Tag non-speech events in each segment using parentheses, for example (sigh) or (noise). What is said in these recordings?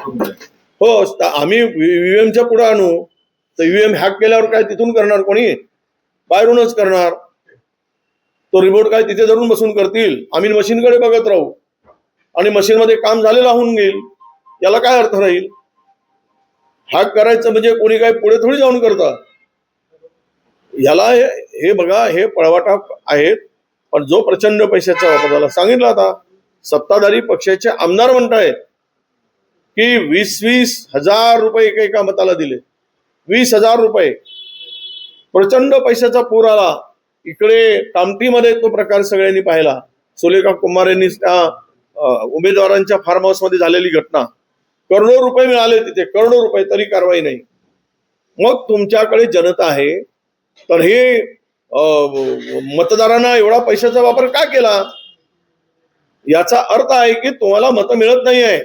हो आम्ही ईव्हीएमच्या पुढे आणू. तर ईव्हीएम हॅक केल्यावर काय तिथून करणार कोणी? बाहेरूनच करणार. तो रिमोट काय तिथे धरून बसून करतील. आम्ही मशीनकडे बघत राहू. आणि मशीनमध्ये काम झालेलं होऊन घेईल याला काय अर्थ राहील? हॅक करायचं म्हणजे कोणी काय पुढे थोडी जाऊन करता. याला हे हे बघा हे पळवाटा आहेत. पण जो प्रचंड पैशाचा वापर झाला सांगितलं आता सत्ताधारी पक्षाचे आमदार म्हणतायत. की वीस वीस हजार रुपये एका एका मताला दिले. वीस हजार रुपये. प्रचंड पैशाचा पूर आला. इकडे कामठीमध्ये तो प्रकार सगळ्यांनी पाहिला. सुलेखा कुमार यांनी त्या उमेदवारांच्या फार्म हाऊसमध्ये झालेली घटना. करोडो रुपये मिळाले तिथे. करोडो रुपये तरी कारवाई नाही. मग तुमच्याकडे जनता आहे. तर हे अं, मतदारांना एवढा पैशाचा वापर का केला? याचा अर्थ आहे की तुम्हाला मतं मिळत नाही आहे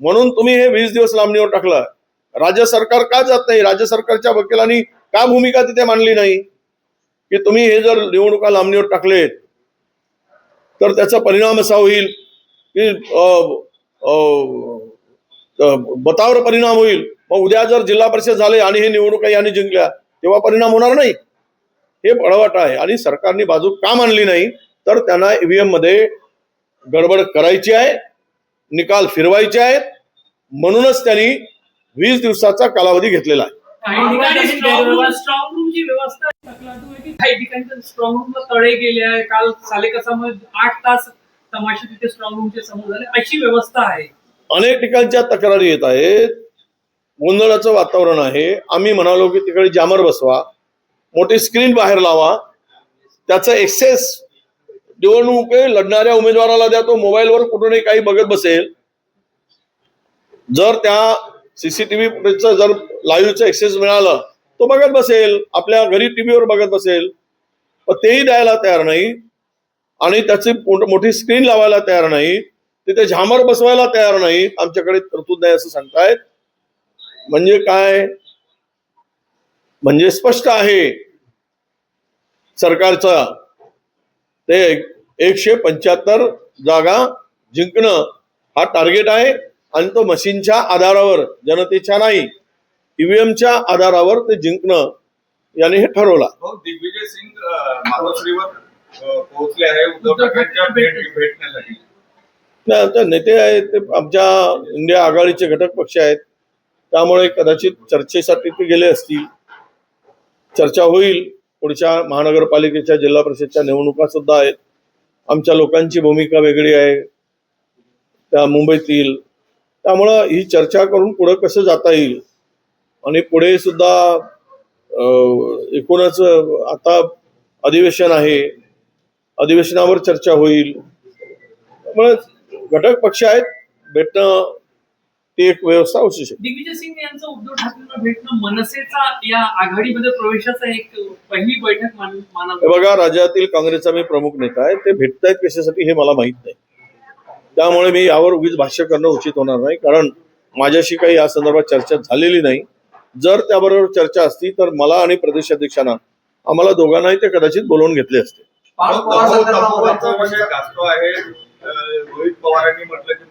म्हणून तुम्ही हे वीस दिवस लांबणीवर टाकलं. राज्य सरकार का जात नाही? राज्य सरकारच्या वकिलांनी का भूमिका तिथे मांडली नाही? की तुम्ही हे जर निवडणुका लांबणीवर टाकलेत तर त्याचा परिणाम असा होईल की अं, अं, परिणाम होईल. मग उद्या जर जिल्हा परिषद झाले आणि हे निवडणुका यांनी जिंकल्या तेव्हा परिणाम होणार नाही. हे बळवाट आहे आणि सरकारने बाजू का मांडली नाही? तर त्यांना ईव्हीएममध्ये गडबड करायची आहे. निकाल फिरवायचे आहेत. म्हणूनच त्यांनी वीस दिवसाचा कालावधी घेतलेला आहे. काही ठिकाणी स्ट्रॉंग रूम स्ट्रॉंग रूमची व्यवस्था तक्रार आहे. की काही ठिकाणी स्ट्रॉंग रूमला तडे गेले आहे. काल सालेकसामध्ये आठ तास तमाशे तिथे स्ट्रॉंग रूमचे समोर झाले. अशी व्यवस्था आहे. अनेक ठिकाणच्या तक्रारी येत आहेत. गोंधळाचं वातावरण आहे. आम्ही म्हणालो की तिकडे जामर बसवा. मोठी स्क्रीन बाहेर लावा. त्याचं एक्सेस निवडणूक लढणाऱ्या उमेदवाराला द्या तो मोबाईलवर कुठूनही काही बघत बसेल. जर त्या सीसीटीव्ही फुटेजचं जर लाईव्हचं एक्सेस मिळालं तो बघत बसेल आपल्या घरी टीव्हीवर बघत बसेल. पण तेही द्यायला तयार नाही आणि त्याची मोठी स्क्रीन लावायला तयार नाही. तिथे झामर बसवायला तयार नाही. आमच्याकडे तरतूद नाही असं सांगतायत. म्हणजे काय? म्हणजे स्पष्ट आहे. सरकारचा ते एकशे पंच्याहत्तर जागा जिंकणं हा टार्गेट आहे. आणि तो मशीनच्या आधारावर जनतेच्या नाही ईव्हीएमच्या आधारावर ते जिंकणं याने हे ठरवलं. हो, दिग्विजय सिंग पोहोचले आहे. उद्धव ठाकरेंच्या भेट भेटण्यासाठी. नाही आता नेते आहेत ते आमच्या इंडिया आघाडीचे घटक पक्ष आहेत. त्यामुळे कदाचित चर्चेसाठी ते गेले असतील. चर्चा होईल. पुढच्या महानगरपालिकेच्या जिल्हा परिषदच्या निवडणुका सुद्धा आहेत. आमच्या लोकांची भूमिका वेगळी आहे. त्या मुंबईतील त्यामुळं ही चर्चा करून पुढं कसं जाता येईल? आणि पुढे सुद्धा एकूणच आता अधिवेशन आहे. अधिवेशनावर चर्चा होईल. त्यामुळे घटक पक्ष आहेत. भेटणं ती एक व्यवस्था असू शकते. दिग्विजय सिंग यांचं उद्धव ठाकरेंना भेटणं मनसेचा या आघाडीमध्ये प्रवेशाचा एक पहिली बैठक मान- बघा राज्यातील काँग्रेसचा मी प्रमुख नेता आहे ते भेटतायत कशासाठी हे मला माहीत नाही. त्यामुळे मी यावर उगीच भाष्य करणं उचित होणार नाही कारण माझ्याशी काही या संदर्भात चर्चा झालेली नाही. जर त्याबरोबर चर्चा असती तर मला आणि प्रदेशाध्यक्षांना आम्हाला दोघांनाही ते कदाचित बोलवून घेतले असते. रोहित पवारांनी म्हटलं की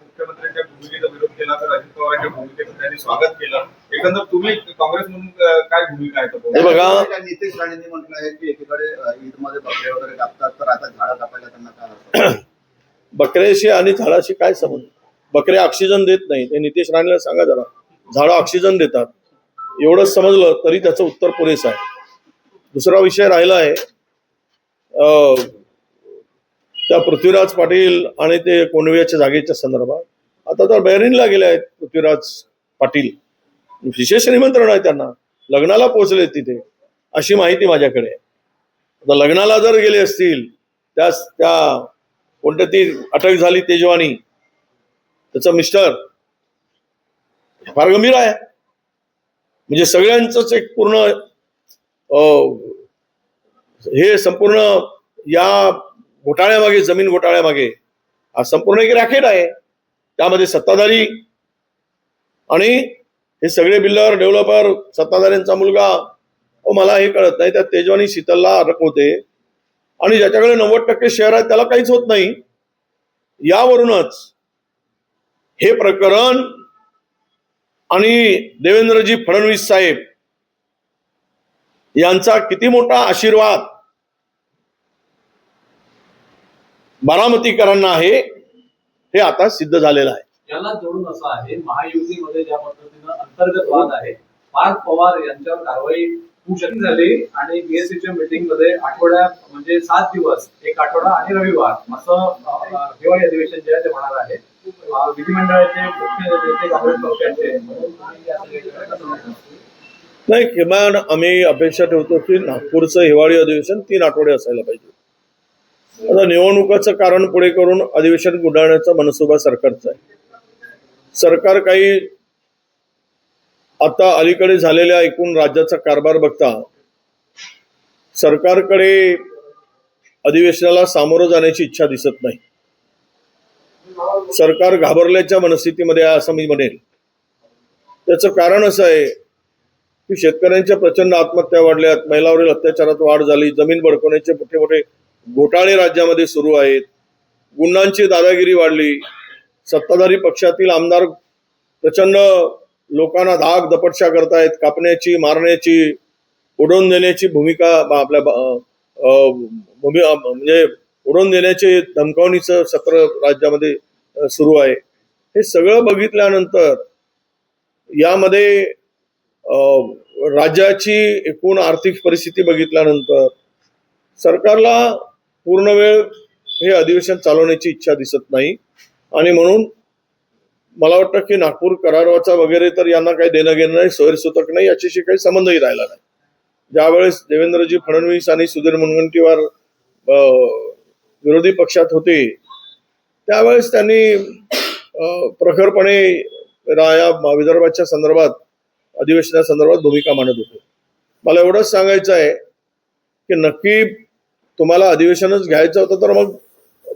केला तर अजित पवारांच्या भूमिकेचं त्यांनी स्वागत केलं. एकंदर तुम्ही काँग्रेस म्हणून अं, काय भूमिका आहे हे? बघा. त्या नितेश राणेंनी म्हटलं आहे की एकीकडे ईदमध्ये बकरे वगैरे कापतात तर आता झाडं कापायला त्यांना काय हरकत? (clears throat) बकऱ्याशी आणि झाडाशी काय संबंध? बकऱ्या ऑक्सिजन देत नाही. ते नितेश राणेला सांगा जरा. झाडं ऑक्सिजन देतात. एवढं समजलं तरी त्याचं उत्तर पुरेसं आहे. दुसरा विषय राहिला आहे. अं, त्या पृथ्वीराज पाटील आणि ते कोंडवियाच्या जागेच्या संदर्भात आता तर बहरीनला गेले आहेत पृथ्वीराज पाटील. विशेष निमंत्रण आहे त्यांना. लग्नाला पोहोचले तिथे. अशी माहिती माझ्याकडे आता लग्नाला जर गेले असतील त्या त्या कोणत्या ती अटक झाली तेजवानी त्याचं मिस्टर फार गंभीर आहे. म्हणजे सगळ्यांचंच एक पूर्ण अं, हे संपूर्ण या घोटाळ्यामागे जमीन घोटाळ्यामागे हा संपूर्ण एक रॅकेट आहे. त्यामध्ये सत्ताधारी आणि हे सगळे बिल्डर डेव्हलपर सत्ताधाऱ्यांचा मुलगा. मला हे कळत नाही. त्या तेजवानी शीतलला अडकवते. आणि ज्याच्याकडे नव्वद टक्के शेअर आहेत त्याला काहीच होत नाही. यावरूनच हे प्रकरण आणि देवेंद्रजी फडणवीस साहेब यांचा किती मोठा आशीर्वाद बारामतीकरांना आहे. हे आता सिद्ध झालेलं आहे. याला जोडून असं आहे महायुतीमध्ये ज्या पद्धतीनं अंतर्गत वाद आहे पार्थ पवार यांच्यावर कारवाई होऊ शकली झाली आणि बीएससीच्या मीटिंगमध्ये आठवड्या म्हणजे सात दिवस एक आठवडा आणि रविवार असं हिवाळी अधिवेशन जे आहे ते होणार आहे. विधिमंडळाचे मुख्य नेते काँग्रेस पक्षाचे? नाही किमान आम्ही अपेक्षा ठेवतो की नागपूरचं हिवाळी अधिवेशन तीन आठवडे असायला पाहिजे. आता निवडणुकाचं कारण पुढे करून अधिवेशन गुंडाळण्याचा मनसुबा सरकारचा आहे. सरकार काही आता अलीकडे झालेल्या एकूण राज्याचा कारभार बघता सरकारकडे अधिवेशनाला सामोरं जाण्याची इच्छा दिसत नाही. सरकार घाबरल्याच्या मनस्थितीमध्ये आहे असं मी म्हणेल त्याचं कारण असं आहे की शेतकऱ्यांच्या प्रचंड आत्महत्या वाढल्यात महिलावरील अत्याचारात वाढ झाली जमीन बडकवण्याचे मोठे मोठे घोटाळे राज्यामध्ये सुरू आहेत. गुंडांची दादागिरी वाढली. सत्ताधारी पक्षातील आमदार प्रचंड लोकांना धाक दपटशा करतायत. कापण्याची मारण्याची उडवून देण्याची भूमिका आपल्या भूमि म्हणजे उडवून देण्याचे धमकावणीचं सत्र राज्यामध्ये सुरू आहे. हे सगळं बघितल्यानंतर यामध्ये राज्याची एकूण आर्थिक परिस्थिती बघितल्यानंतर सरकारला पूर्ण वेळ हे अधिवेशन चालवण्याची इच्छा दिसत नाही. आणि म्हणून मला वाटतं की नागपूर करारवाचा वगैरे तर यांना काही देणं घेणं नाही सोयरसूतक नाही याच्याशी काही संबंधही राहिला नाही. ज्यावेळेस देवेंद्रजी फडणवीस आणि सुधीर मुनगंटीवार विरोधी पक्षात होते त्यावेळेस त्यांनी प्रखरपणे रा- या विदर्भाच्या संदर्भात अधिवेशनासंदर्भात भूमिका मांडत होते. मला एवढंच सांगायचं आहे की नक्की तुम्हाला अधिवेशनच घ्यायचं होतं तर मग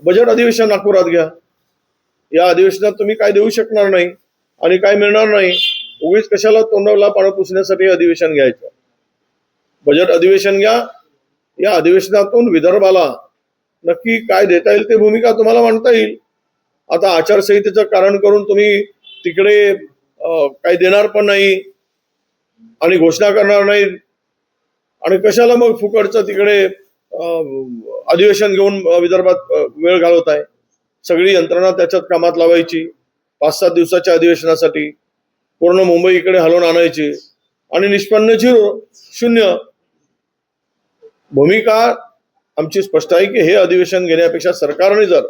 बजेट अधिवेशन नागपुरात घ्या. या अधिवेशनात तुम्ही काय देऊ शकणार नाही आणि काय मिळणार नाही उगीच कशाला तोंडाला पाणी पुसण्यासाठी अधिवेशन घ्यायचं. बजेट अधिवेशन घ्या. या अधिवेशनातून विदर्भाला नक्की काय देता येईल ते भूमिका तुम्हाला मांडता येईल. आता आचारसंहितेचं कारण करून तुम्ही तिकडे काही देणार पण नाही आणि घोषणा करणार नाही. आणि कशाला मग फुकटचं तिकडे अधिवेशन घेऊन विदर्भात वेळ घालवत आहे. सगळी यंत्रणा त्याच्यात कामात लावायची. पाच सात दिवसाच्या अधिवेशनासाठी पूर्ण मुंबई इकडे हलवून आणायची. आणि निष्पन्न झिरो शून्य. भूमिका आमची स्पष्ट आहे की हे अधिवेशन घेण्यापेक्षा सरकारने जर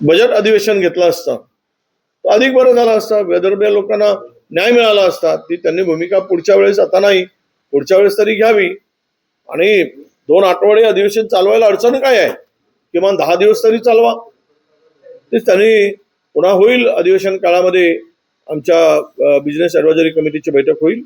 बजेट अधिवेशन घेतलं असतं तर अधिक बरं झालं असतं. विदर्भीय लोकांना न्याय मिळाला असता ती त्यांनी भूमिका पुढच्या वेळेस आता नाही. पुढच्या वेळेस तरी घ्यावी. आणि दोन आठवडे अधिवेशन चालवायला अडचण काय आहे? किमान दहा दिवस तरी चालवा. तेच त्यांनी पुन्हा होईल अधिवेशन काळामध्ये आमच्या बिझनेस ॲडवायझरी कमिटीची बैठक होईल.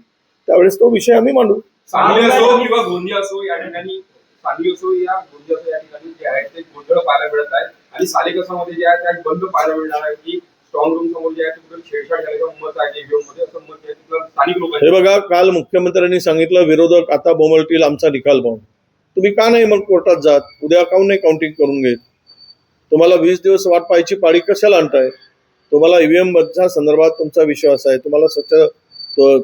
त्यावेळेस तो विषय आम्ही मांडू. सांगली असो किंवा गोंदिया असो या ठिकाणी सांगली असो या गोंदिया असो या ठिकाणी जे आहे ते गोंधळ पाहायला मिळत आहे आणि सालेकसामध्ये जे आहे त्या बंद पाहायला मिळणार आहे की स्ट्रॉंग रूम समोर जे आहे छेडछाड झाल्याचं मत आहे मध्ये असं मत आहे तिथलं स्थानिक हे बघा काल मुख्यमंत्र्यांनी सांगितलं विरोधक आता बोमलतील आमचा निकाल पाहून तुम्ही का नाही मग कोर्टात जात? उद्या काऊन नाही काउंटिंग करून घेत? तुम्हाला वीस दिवस वाट पाहायची पाळी कशाला आणताय? तुम्हाला ईव्हीएम मधच्या संदर्भात तुमचा विश्वास आहे. तुम्हाला स्वच्छ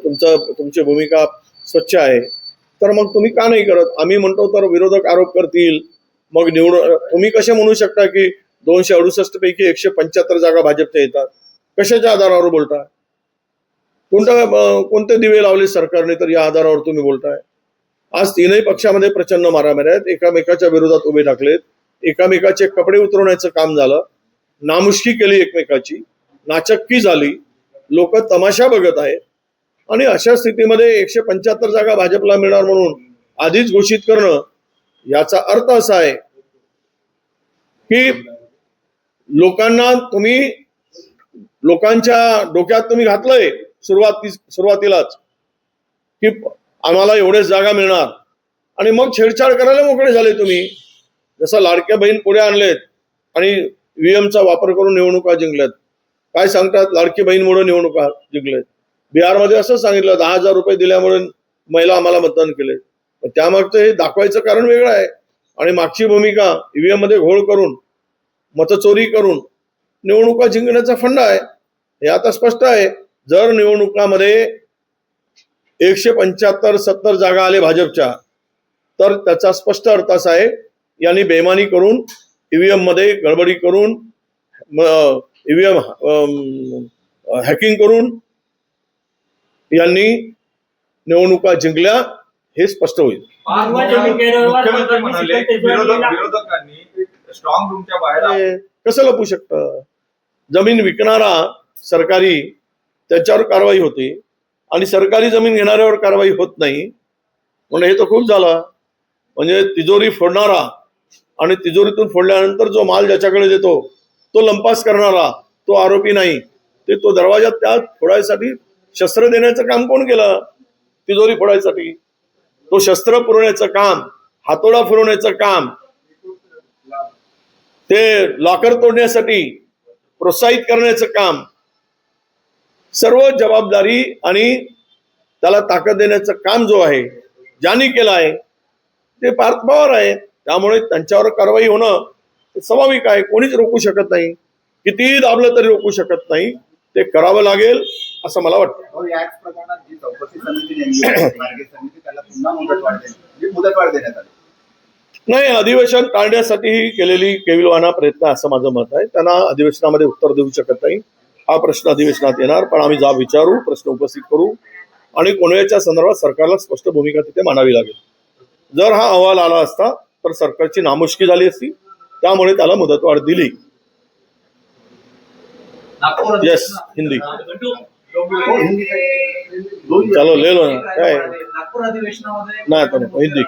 तुमचा तुमची भूमिका स्वच्छ आहे. तर मग तुम्ही का नाही करत? आम्ही म्हणतो तर विरोधक आरोप करतील. मग निवडून तुम्ही कसे म्हणू शकता की दोनशे अडुसष्ट पैकी एकशे पंच्याहत्तर जागा भाजपच्या येतात. कशाच्या आधारावर बोलताय? कोणत्या कोणते दिवे लावले सरकारने तर या आधारावर तुम्ही बोलताय? आज तीनही पक्षामध्ये प्रचंड मारामाऱ्या आहेत. एकामेकाच्या विरोधात उभे टाकलेत एकामेकाचे कपडे उतरवण्याचं काम झालं. नामुष्की केली एकमेकाची. नाचक्की झाली. लोक तमाशा बघत आहेत. आणि अशा स्थितीमध्ये एकशे पंच्याहत्तर जागा भाजपला मिळणार म्हणून आधीच घोषित करणं याचा अर्थ असा आहे की लोकांना तुम्ही लोकांच्या डोक्यात तुम्ही घातलंय सुरुवाती सुरुवातीलाच की आम्हाला एवढेच जागा मिळणार. आणि मग छेडछाड करायला मोकळे झाले तुम्ही. जसं लाडक्या बहीण पुढे आणलेत आणि व्हीएमचा वापर करून निवडणुका जिंकल्यात. काय सांगतात? लाडकी बहीणमुळे निवडणुका जिंकलेत. बिहारमध्ये असं सांगितलं दहा हजार रुपये दिल्यामुळे महिला आम्हाला मतदान केले. पण त्यामागचं हे दाखवायचं कारण वेगळं आहे. आणि मागची भूमिका ईव्हीएममध्ये घोळ करून मतचोरी करून निवडणुका जिंकण्याचा फंड आहे हे आता स्पष्ट आहे. जर निवडणुकामध्ये एकशे पंच्याहत्तर सत्तर जागा आले भाजपच्या तर त्याचा स्पष्ट अर्थ असा आहे यांनी बेमानी करून ईव्हीएममध्ये गडबडी करून ईव्हीएम हॅकिंग करून यांनी निवडणुका जिंकल्या हे स्पष्ट होईल. मुख्यमंत्री म्हणाले विरोधकांनी स्ट्रॉंग रूमच्या बाहेर कसं लपू शकतं? जमीन विकणारा सरकारी त्याच्यावर कारवाई होते आणि सरकारी जमीन घेणाऱ्यावर कारवाई होत नाही. म्हणून हे तर खूप झालं. म्हणजे तिजोरी फोडणारा आणि तिजोरीतून फोडल्यानंतर जो माल ज्याच्याकडे देतो तो लंपास करणारा तो आरोपी नाही. ते तो दरवाजा त्या फोडायसाठी शस्त्र देण्याचं काम कोण केलं? तिजोरी फोडायसाठी. तो शस्त्र पुरवण्याचं काम हातोडा फिरवण्याचं काम ते लॉकर तोडण्यासाठी प्रोत्साहित करण्याचं काम सर्व जबाबदारी आणि त्याला ताकद देण्याचं काम जो आहे ज्यांनी केलं आहे ते पार्थ पवार आहे. त्यामुळे त्यांच्यावर कारवाई होणं स्वाभाविक आहे. कोणीच रोखू शकत नाही. कितीही दाबलं तरी रोखू शकत नाही. ते करावं लागेल असं मला वाटतं. नाही अधिवेशन टाळण्यासाठी ही केलेली केविलवाना प्रयत्न असं माझं मत आहे. त्यांना अधिवेशनामध्ये उत्तर देऊ शकत नाही. हा प्रश्न अधिवेशनात येणार पण आम्ही जाब विचारू प्रश्न उपस्थित करू आणि कोणव्याच्या संदर्भात सरकारला स्पष्ट भूमिका तिथे मांडावी लागेल. जर हा अहवाल आला असता तर सरकारची नामुष्की झाली असती त्यामुळे त्याला मुदतवाढ दिली. अधिवेशना- हिंदी. चलो ले लो ना. काय? नाही, हिंदी.